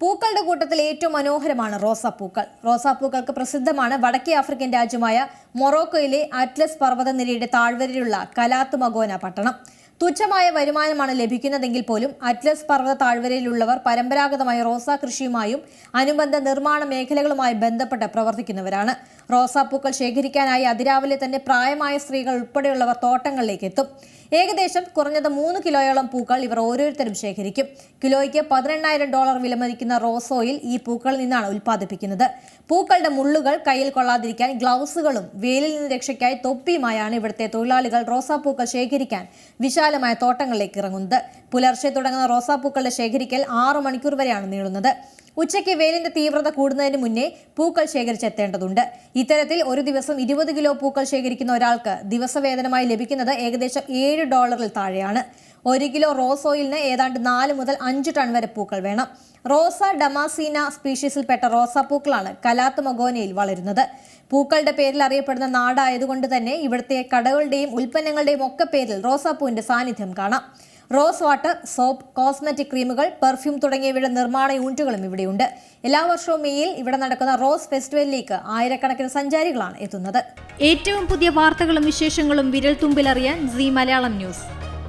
പൂക്കളുടെ കൂട്ടത്തിൽ ഏറ്റവും മനോഹരമാണ് റോസാപ്പൂക്കൾ റോസാപ്പൂക്കൾക്ക് പ്രസിദ്ധമാണ് വടക്കേ ആഫ്രിക്കൻ രാജ്യമായ മൊറോക്കോയിലെ അറ്റ്ലസ് പർവതനിരയുടെ താഴ്വരയിലുള്ള കലാത്ത് മഗോന പട്ടണം. തുച്ഛമായ വരുമാനമാണ് ലഭിക്കുന്നതെങ്കിൽ പോലും അറ്റ്ലസ് പർവത താഴ്വരയിലുള്ളവർ പരമ്പരാഗതമായ റോസാ കൃഷിയുമായും അനുബന്ധ നിർമ്മാണ മേഖലകളുമായി ബന്ധപ്പെട്ട് പ്രവർത്തിക്കുന്നവരാണ്. റോസാപ്പൂക്കൾ ശേഖരിക്കാനായി അതിരാവിലെ തന്നെ പ്രായമായ സ്ത്രീകൾ ഉൾപ്പെടെയുള്ളവർ തോട്ടങ്ങളിലേക്ക് എത്തും. ഏകദേശം കുറഞ്ഞത് മൂന്ന് കിലോയോളം പൂക്കൾ ഇവർ ഓരോരുത്തരും ശേഖരിക്കും. കിലോയ്ക്ക് പതിനെണ്ണായിരം ഡോളർ വിലമതിക്കുന്ന റോസ് ഓയിൽ ഈ പൂക്കളിൽ നിന്നാണ് ഉൽപ്പാദിപ്പിക്കുന്നത്. പൂക്കളുടെ മുള്ളുകൾ കയ്യിൽ കൊള്ളാതിരിക്കാൻ ഗ്ലൗസുകളും വെയിലിൽ നിന്ന് രക്ഷയ്ക്കായി തൊപ്പിയുമായാണ് ഇവിടുത്തെ തൊഴിലാളികൾ റോസാപ്പൂക്കൾ ശേഖരിക്കാൻ വിശാലമായ തോട്ടങ്ങളിലേക്ക് ഇറങ്ങുന്നത്. പുലർച്ചെ തുടങ്ങുന്ന റോസാപ്പൂക്കളുടെ ശേഖരിക്കൽ ആറു മണിക്കൂർ വരെയാണ് നീളുന്നത്. ഉച്ചയ്ക്ക് വെയിലിന്റെ തീവ്രത കൂടുന്നതിന് മുന്നേ പൂക്കൾ ശേഖരിച്ചെത്തേണ്ടതുണ്ട്. ഇത്തരത്തിൽ ഒരു ദിവസം ഇരുപത് കിലോ പൂക്കൾ ശേഖരിക്കുന്ന ഒരാൾക്ക് ദിവസവേതനമായി ലഭിക്കുന്നത് ഏകദേശം ഏഴ് ഡോളറിൽ താഴെയാണ്. ഒരു കിലോ റോസ് ഓയിലിന് ഏതാണ്ട് നാല് മുതൽ അഞ്ച് ടൺ വരെ പൂക്കൾ വേണം. റോസ ഡമാസീന സ്പീഷീസിൽപ്പെട്ട റോസാപ്പൂക്കളാണ് കലാത്ത് മഗോനയിൽ വളരുന്നത്. പൂക്കളുടെ പേരിൽ അറിയപ്പെടുന്ന നാടായതുകൊണ്ട് തന്നെ ഇവിടുത്തെ കടകളുടെയും ഉൽപ്പന്നങ്ങളുടെയും ഒക്കെ പേരിൽ റോസാപ്പൂവിന്റെ സാന്നിധ്യം കാണാം. റോസ് വാട്ടർ സോപ്പ് കോസ്മെറ്റിക് ക്രീമുകൾ പെർഫ്യൂം തുടങ്ങിയവയുടെ നിർമ്മാണ യൂണിറ്റുകളും ഇവിടെയുണ്ട്. എല്ലാ വർഷവും മേയിൽ ഇവിടെ നടക്കുന്ന റോസ് ഫെസ്റ്റിവലിലേക്ക് ആയിരക്കണക്കിന് സഞ്ചാരികളാണ് എത്തുന്നത്. ഏറ്റവും പുതിയ വാർത്തകളും വിശേഷങ്ങളും വിരൽ തുമ്പിലറിയാൻ സി മലയാളം ന്യൂസ്.